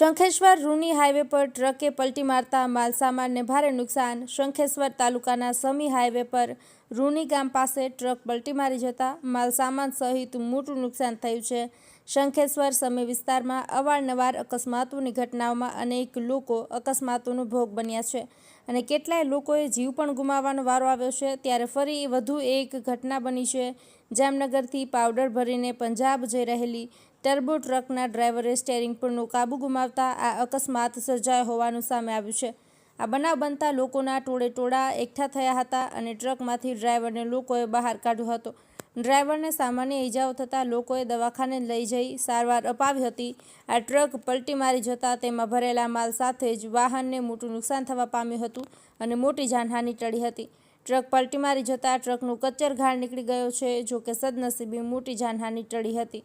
Shankheshwar રૂની highway પર ટ્રકે પલટી મારતા માલસામાનને ભારે નુકસાન. શંખેશ્વર તાલુકાના સમી હાઈવે પર રૂની ગામ પાસે ટ્રક પલટી મારી જતા માલસામાન સહિત મોટું નુકસાન થયું છે. શંખેશ્વર સમી વિસ્તારમાં અવારનવાર અકસ્માતોની ઘટનાઓમાં અનેક લોકો અકસ્માતોનો ભોગ બન્યા છે અને કેટલાય લોકોએ જીવ પણ ગુમાવવાનો વારો આવ્યો છે. ત્યારે ફરી વધુ એક ઘટના બની છે. જામનગરથી પાવડર ભરીને પંજાબ જઈ રહેલી ટર્બો ટ્રકના ડ્રાઈવરે સ્ટેરિંગ પરનો કાબુ ગુમાવતા આ અકસ્માત સર્જાયો હોવાનું સામે આવ્યું છે. આ બનાવ બનતા લોકોના ટોળે ટોળા એકઠા થયા હતા અને ટ્રકમાંથી ડ્રાઈવરને લોકોએ બહાર કાઢ્યો હતો. ડ્રાઈવરને સામાન્ય ઈજાઓ થતાં લોકોએ દવાખાને લઈ જઈ સારવાર અપાવી હતી. આ ટ્રક પલટી મારી જતાં તેમાં ભરેલા માલ સાથે જ વાહનને મોટું નુકસાન થવા પામ્યું હતું અને મોટી જાનહાનિ ટળી હતી. ટ્રક પલટી મારી જતાં ટ્રકનું કચ્ચર ઘાણ નીકળી ગયો છે, જોકે સદનસીબે મોટી જાનહાનિ ટળી હતી.